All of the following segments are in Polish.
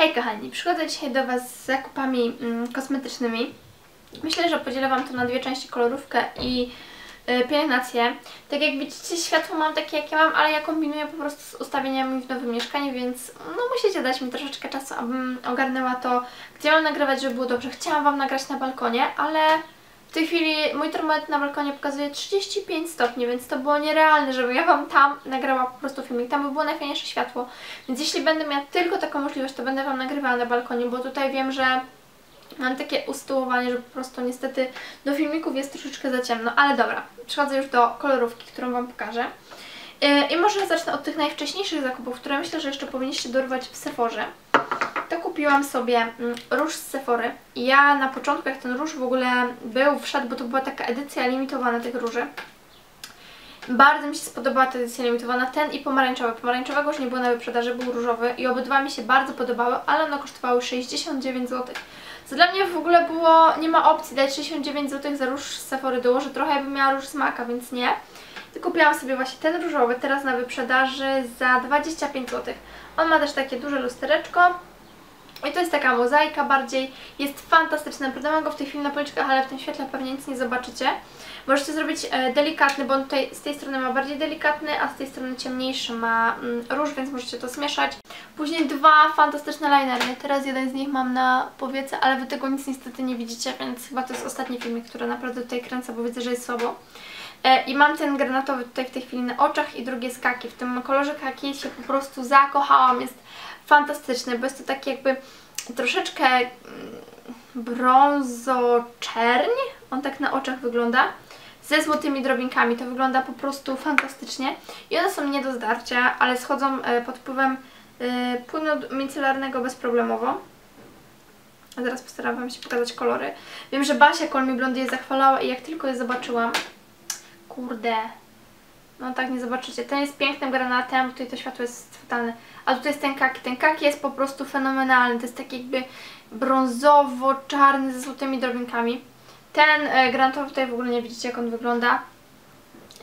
Hej kochani, przychodzę dzisiaj do Was z zakupami mm, kosmetycznymi. Myślę, że podzielę Wam to na dwie części, kolorówkę i y, pielęgnację. Tak jak widzicie, światło mam takie jakie mam, ale ja kombinuję po prostu z ustawieniami w nowym mieszkaniu, więc no musicie dać mi troszeczkę czasu, abym ogarnęła to, gdzie mam nagrywać, żeby było dobrze. Chciałam Wam nagrać na balkonie, ale w tej chwili mój termometr na balkonie pokazuje 35 stopni, więc to było nierealne, żeby ja Wam tam nagrała po prostu filmik. Tam by było najfajniejsze światło. Więc jeśli będę miała tylko taką możliwość, to będę Wam nagrywała na balkonie, bo tutaj wiem, że mam takie ustyłowanie, że po prostu niestety do filmików jest troszeczkę za ciemno. Ale dobra, przechodzę już do kolorówki, którą Wam pokażę. Yy, I może zacznę od tych najwcześniejszych zakupów, które myślę, że jeszcze powinniście dorwać w Sephorze to kupiłam sobie mm, róż z Sephory. Ja na początku, jak ten róż w ogóle był, wszedł, bo to była taka edycja limitowana tych róży. Bardzo mi się spodobała ta edycja limitowana, ten i pomarańczowy. Pomarańczowego już nie było na wyprzedaży, był różowy i obydwa mi się bardzo podobały, ale one kosztowały 69 zł. Co dla mnie w ogóle było, nie ma opcji dać 69 zł za róż z Sephory, dołożę trochę, jakbym miała róż z Maka, więc nie. To kupiłam sobie właśnie ten różowy, teraz na wyprzedaży za 25 zł. On ma też takie duże lustereczko, i to jest taka mozaika bardziej, jest fantastyczny, naprawdę mam go w tej chwili na policzkach, ale w tym świetle pewnie nic nie zobaczycie. Możecie zrobić e, delikatny, bo on tutaj z tej strony ma bardziej delikatny, a z tej strony ciemniejszy ma mm, róż, więc możecie to zmieszać. Później dwa fantastyczne linery, teraz jeden z nich mam na powiece, ale Wy tego nic niestety nie widzicie, więc chyba to jest ostatni filmik, który naprawdę tutaj kręcę, bo widzę, że jest słabo. E, I mam ten granatowy tutaj w tej chwili na oczach i drugie z kaki. W tym kolorze kaki się po prostu zakochałam, jest fantastyczny, bo jest to taki jakby troszeczkę mm, brązo-czerń, on tak na oczach wygląda, ze złotymi drobinkami, to wygląda po prostu fantastycznie i one są nie do zdarcia, ale schodzą e, pod wpływem e, płynu micelarnego bezproblemowo. A zaraz postaram Wam się pokazać kolory. Wiem, że Basia Kolmi Blondy je zachwalała i jak tylko je zobaczyłam, kurde, no tak nie zobaczycie. Ten jest pięknym granatem, tutaj to światło jest fatalne. A tutaj jest ten kaki. Ten kaki jest po prostu fenomenalny. To jest taki jakby brązowo-czarny ze złotymi drobinkami. Ten e, granatowy tutaj w ogóle nie widzicie jak on wygląda.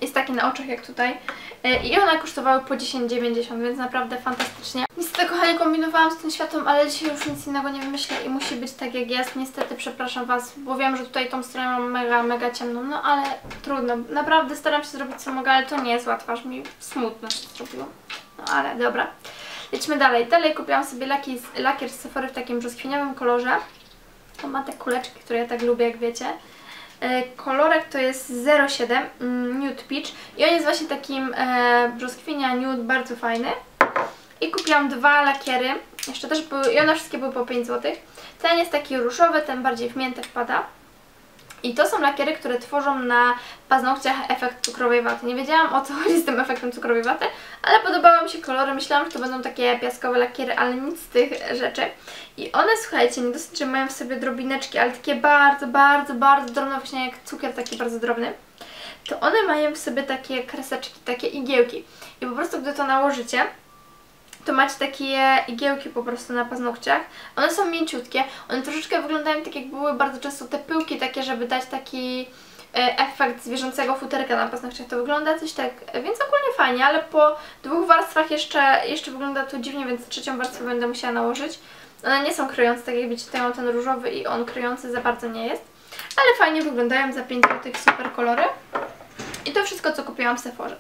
Jest taki na oczach jak tutaj. E, I one kosztowały po 10,90, więc naprawdę fantastycznie. Niestety kochani kombinowałam z tym światłem, ale dzisiaj już nic innego nie wymyślę i musi być tak jak jest. Niestety przepraszam Was, bo wiem, że tutaj tą stronę mam mega, mega ciemną, no ale trudno. Naprawdę staram się zrobić co mogę, ale to nie jest łatwe, aż mi smutno się zrobiło. No ale dobra. Lecimy dalej. Dalej kupiłam sobie laki, lakier z Sephory w takim brzoskwiniowym kolorze. To ma te kuleczki, które ja tak lubię, jak wiecie. E, kolorek to jest 07 mm, Nude Peach i on jest właśnie takim e, brzoskwinia nude, bardzo fajny. I kupiłam dwa lakiery, jeszcze też były, i one wszystkie były po 5 zł. Ten jest taki różowy, ten bardziej w miętę wpada. I to są lakiery, które tworzą na paznokciach efekt cukrowej waty. Nie wiedziałam o co chodzi z tym efektem cukrowej waty, ale podobały mi się kolory. Myślałam, że to będą takie piaskowe lakiery, ale nic z tych rzeczy. I one, słuchajcie, nie dosyć, że mają w sobie drobineczki, ale takie bardzo, bardzo, bardzo drobne, właśnie jak cukier taki bardzo drobny. To one mają w sobie takie kreseczki, takie igiełki. I po prostu gdy to nałożycie, to macie takie igiełki po prostu na paznokciach. One są mięciutkie, one troszeczkę wyglądają tak jak były bardzo często te pyłki takie, żeby dać taki e, efekt zwierzęcego futerka na paznokciach. To wygląda coś tak, więc ogólnie fajnie, ale po dwóch warstwach jeszcze, jeszcze wygląda to dziwnie, więc trzecią warstwę będę musiała nałożyć. One nie są kryjące, tak jak widzicie, tutaj mam ten różowy i on kryjący za bardzo nie jest. Ale fajnie wyglądają za 5 zł, super kolory. I to wszystko, co kupiłam w Sephorze.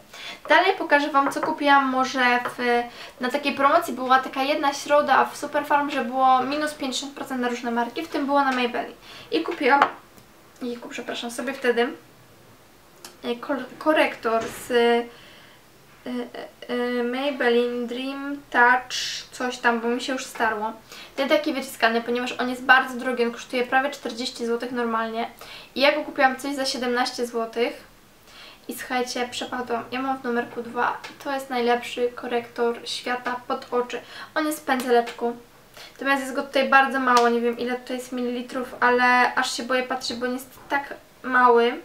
Dalej pokażę Wam, co kupiłam może w, na takiej promocji. Była taka jedna środa w Superfarm, że było minus 50% na różne marki, w tym było na Maybelline. I kupiłam, jejku, przepraszam, sobie wtedy e, korektor z e, e, Maybelline Dream Touch coś tam, bo mi się już starło. Ten taki wyciskany, ponieważ on jest bardzo drogi, on kosztuje prawie 40 zł normalnie. I ja go kupiłam coś za 17 złotych i słuchajcie, przepadłam. Ja mam w numerku 2. To jest najlepszy korektor świata pod oczy. On jest w pędzeleczku. Natomiast jest go tutaj bardzo mało. Nie wiem ile tutaj jest mililitrów, ale aż się boję patrzeć, bo on jest tak mały.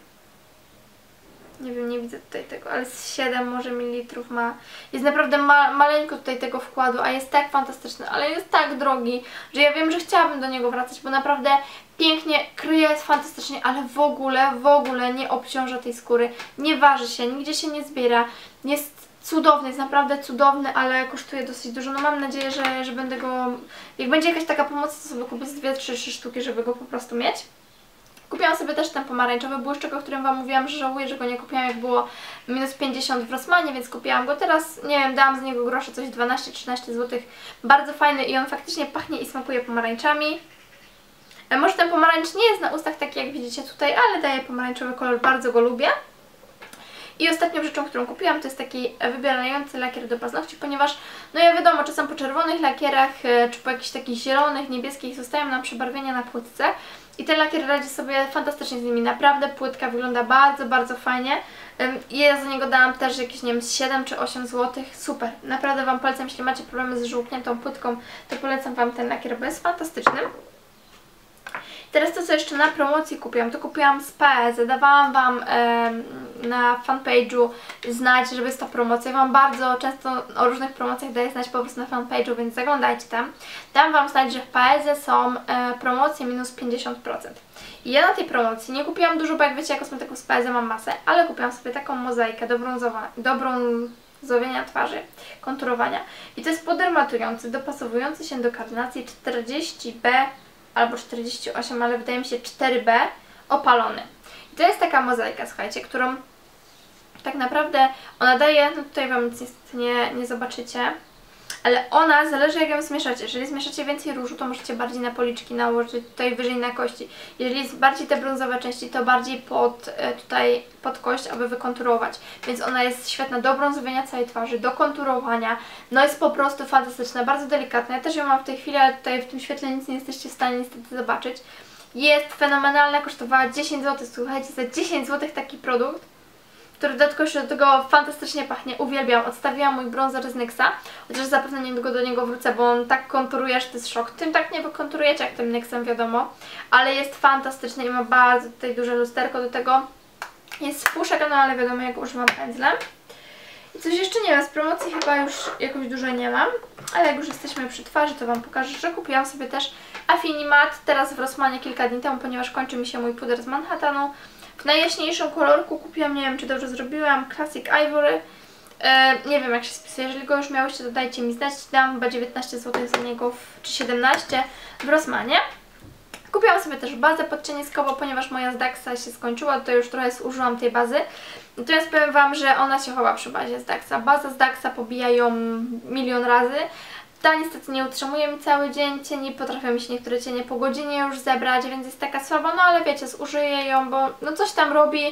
Nie wiem, nie widzę tutaj tego, ale z 7 może mililitrów ma. Jest naprawdę ma maleńko tutaj tego wkładu, a jest tak fantastyczny, ale jest tak drogi, że ja wiem, że chciałabym do niego wracać, bo naprawdę pięknie kryje, fantastycznie, ale w ogóle, w ogóle nie obciąża tej skóry. Nie waży się, nigdzie się nie zbiera. Jest cudowny, jest naprawdę cudowny, ale kosztuje dosyć dużo. No mam nadzieję, że, że będę go... Jak będzie jakaś taka pomoc, to sobie kupię z dwie, trzy, trzy sztuki, żeby go po prostu mieć. Kupiłam sobie też ten pomarańczowy błyszczyk, o którym Wam mówiłam, że żałuję, że go nie kupiłam, jak było minus 50 w Rossmanie, więc kupiłam go teraz. Nie wiem, dałam z niego grosze, coś 12-13 zł. Bardzo fajny i on faktycznie pachnie i smakuje pomarańczami. E, może ten pomarańcz nie jest na ustach taki, jak widzicie tutaj, ale daje pomarańczowy kolor, bardzo go lubię. I ostatnią rzeczą, którą kupiłam, to jest taki wybierający lakier do paznokci, ponieważ, no ja wiadomo, czasem po czerwonych lakierach, e, czy po jakichś takich zielonych, niebieskich zostają nam przebarwienia na płytce. I ten lakier radzi sobie fantastycznie z nimi. Naprawdę płytka wygląda bardzo, bardzo fajnie. I ja za niego dałam też jakieś, nie wiem, 7 czy 8 zł. Super. Naprawdę Wam polecam, jeśli macie problemy z żółkniętą płytką, to polecam Wam ten lakier, bo jest fantastyczny. Teraz to, co jeszcze na promocji kupiłam, to kupiłam z PS. Dawałam Wam e, na fanpage'u znać, żeby jest to promocja. Wam bardzo często o różnych promocjach daję znać po prostu na fanpage'u, więc zaglądajcie tam. Dam Wam znać, że w PS są e, promocje minus 50%. I ja na tej promocji nie kupiłam dużo, bo jak wiecie, ja kosmetyków z PS mam masę, ale kupiłam sobie taką mozaikę do, brązowa, do brązowienia twarzy, konturowania. I to jest puder matujący, dopasowujący się do karnacji 40B albo 48, ale wydaje mi się 4B opalony. I to jest taka mozaika, słuchajcie, którą tak naprawdę ona daje, no tutaj Wam nic niestety nie, nie zobaczycie, ale ona zależy jak ją zmieszacie. Jeżeli zmieszacie więcej różu, to możecie bardziej na policzki nałożyć, tutaj wyżej na kości. Jeżeli jest bardziej te brązowe części, to bardziej pod, e, tutaj pod kość, aby wykonturować. Więc ona jest świetna do brązowienia całej twarzy, do konturowania. No jest po prostu fantastyczna, bardzo delikatna. Ja też ją mam w tej chwili, ale tutaj w tym świetle nic nie jesteście w stanie niestety zobaczyć. Jest fenomenalna, kosztowała 10 zł. Słuchajcie, za 10 zł taki produkt który dodatkowo do tego fantastycznie pachnie. Uwielbiam. Odstawiłam mój bronzer z NYXa, chociaż zapewne niedługo do niego wrócę, bo on tak konturuje, że to jest szok. Tym tak nie wykonturujecie jak tym NYXem, wiadomo. Ale jest fantastyczny i ma bardzo tutaj duże lusterko do tego. Jest fuszek, no ale wiadomo jak używam pędzlem. I coś jeszcze nie wiem, z promocji chyba już jakoś dużo nie mam, ale jak już jesteśmy przy twarzy, to Wam pokażę, że kupiłam sobie też Affinimat teraz w Rossmanie kilka dni temu, ponieważ kończy mi się mój puder z Manhattanu. W najjaśniejszym kolorku kupiłam, nie wiem czy dobrze zrobiłam, Classic Ivory. E, nie wiem jak się spisuje, jeżeli go już miałyście to dajcie mi znać. Dałam chyba 19 zł za niego, w, czy 17 w Rossmanie. Kupiłam sobie też bazę podcieniskową, ponieważ moja z Daxa się skończyła, to już trochę zużyłam tej bazy. Natomiast powiem Wam, że ona się chowa przy bazie z Daxa. Baza z Daxa pobija ją milion razy, ta niestety nie utrzymuje mi cały dzień, cieni potrafią mi się niektóre cienie po godzinie już zebrać, więc jest taka słaba, no ale wiecie, zużyję ją, bo no coś tam robi,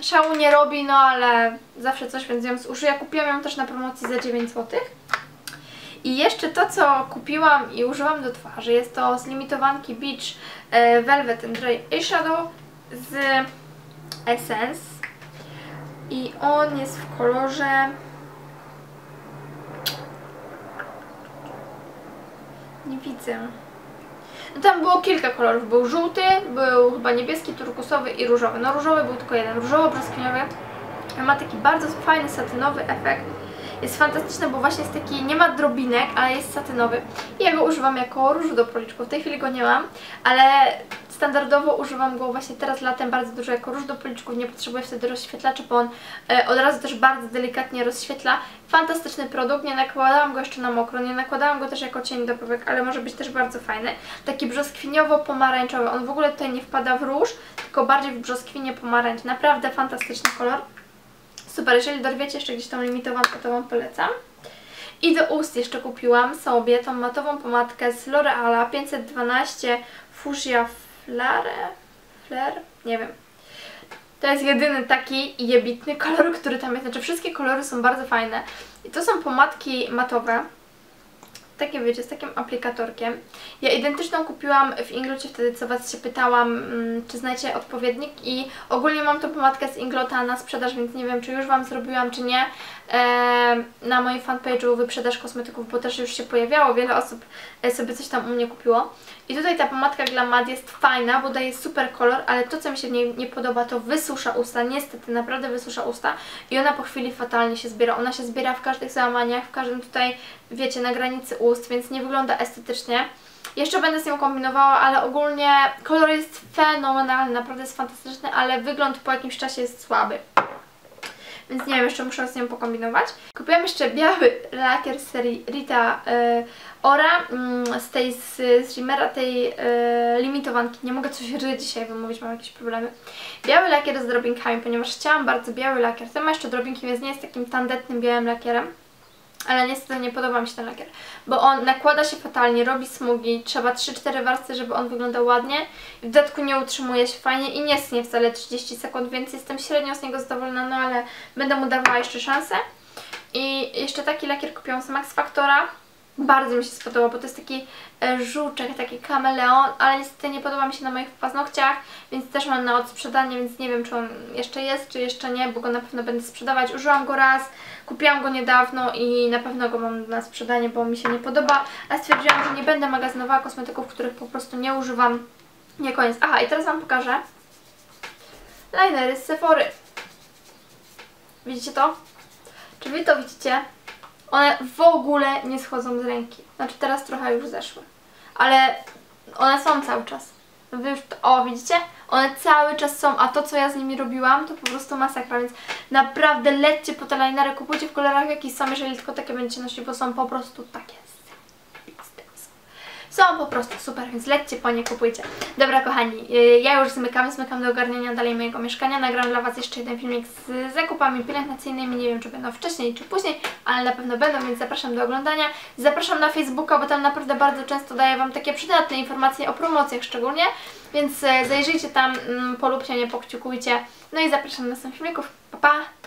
szału nie robi, no ale zawsze coś, więc ją zużyję. Kupiłam ją też na promocji za 9 zł. I jeszcze to, co kupiłam i użyłam do twarzy, jest to z limitowanki Beach e, Velvet and Dry Eyeshadow z Essence. I on jest w kolorze Nie widzę. No tam było kilka kolorów. Był żółty, był chyba niebieski, turkusowy i różowy. No różowy był tylko jeden. Różowo-brzoskwiniowy. Ma taki bardzo fajny, satynowy efekt. Jest fantastyczny, bo właśnie jest taki, nie ma drobinek, ale jest satynowy. I ja go używam jako różu do policzków. W tej chwili go nie mam, ale standardowo używam go właśnie teraz latem bardzo dużo jako róż do policzków, nie potrzebuję wtedy rozświetlacza, bo on e, od razu też bardzo delikatnie rozświetla. Fantastyczny produkt, nie nakładałam go jeszcze na mokro, nie nakładałam go też jako cień do powiek, ale może być też bardzo fajny. Taki brzoskwiniowo-pomarańczowy, on w ogóle tutaj nie wpada w róż, tylko bardziej w brzoskwinie pomarańcz. Naprawdę fantastyczny kolor. Super, jeżeli dorwiecie jeszcze gdzieś tą limitowankę, to Wam polecam. I do ust jeszcze kupiłam sobie tą matową pomadkę z L'Oreala 512 Fuchsia Flare, Flare, nie wiem. To jest jedyny taki jebitny kolor, który tam jest. Znaczy wszystkie kolory są bardzo fajne. I to są pomadki matowe takie wiecie, z takim aplikatorkiem. Ja identyczną kupiłam w Inglocie wtedy, co Was się pytałam, mm, czy znacie odpowiednik i ogólnie mam tą pomadkę z Inglota na sprzedaż, więc nie wiem, czy już Wam zrobiłam, czy nie. Na moim fanpage'u wyprzedaż kosmetyków, bo też już się pojawiało, wiele osób e, sobie coś tam u mnie kupiło. I tutaj ta pomadka Glamad jest fajna, bo daje super kolor, ale to, co mi się w niej nie podoba, to wysusza usta, niestety, naprawdę wysusza usta i ona po chwili fatalnie się zbiera. Ona się zbiera w każdych załamaniach, w każdym tutaj, wiecie, na granicy ust, więc nie wygląda estetycznie. Jeszcze będę z nią kombinowała, ale ogólnie kolor jest fenomenalny, naprawdę jest fantastyczny, ale wygląd po jakimś czasie jest słaby. więc nie wiem, jeszcze muszę z nią pokombinować. Kupiłam jeszcze biały lakier z serii Rita e, Ora, mm, z tej z, z Rimmera, tej e, limitowanki. Nie mogę coś ry dzisiaj wymówić, mam jakieś problemy. Biały lakier z drobinkami, ponieważ chciałam bardzo biały lakier. Ten ma jeszcze drobinki, więc nie jest takim tandetnym białym lakierem. Ale niestety nie podoba mi się ten lakier, bo on nakłada się fatalnie, robi smugi, trzeba 3-4 warstwy, żeby on wyglądał ładnie. W dodatku nie utrzymuje się fajnie i nie stnie wcale 30 sekund, więc jestem średnio z niego zadowolona, no ale będę mu dawała jeszcze szansę. I jeszcze taki lakier kupiłam z Max Factora. Bardzo mi się spodobał, bo to jest taki e, żółczek, taki kameleon, ale niestety nie podoba mi się na moich paznokciach, więc też mam na odsprzedanie, więc nie wiem, czy on jeszcze jest, czy jeszcze nie, bo go na pewno będę sprzedawać. Użyłam go raz, kupiłam go niedawno i na pewno go mam na sprzedanie, bo mi się nie podoba, a stwierdziłam, że nie będę magazynowała kosmetyków, których po prostu nie używam. Nie koniec. Aha, i teraz Wam pokażę linery z Sephory. Widzicie to? Czy Wy to widzicie? One w ogóle nie schodzą z ręki. Znaczy teraz trochę już zeszły. Ale one są cały czas. Wy już, o, widzicie? One cały czas są, a to co ja z nimi robiłam to po prostu masakra, więc naprawdę lećcie po te linery, kupujcie w kolorach jakich są, jeżeli tylko takie będziecie nosić, bo są po prostu takie są po prostu super, więc lećcie po nie, kupujcie. Dobra kochani, yy, ja już zmykam, zmykam do ogarniania dalej mojego mieszkania. Nagram dla Was jeszcze jeden filmik z zakupami pielęgnacyjnymi, nie wiem czy będą wcześniej czy później, ale na pewno będą, więc zapraszam do oglądania. Zapraszam na Facebooka, bo tam naprawdę bardzo często daję Wam takie przydatne informacje o promocjach szczególnie, więc yy, zajrzyjcie tam, mm, polubcie mnie, pokciukujcie. No i zapraszam do następnych filmików. Pa, pa!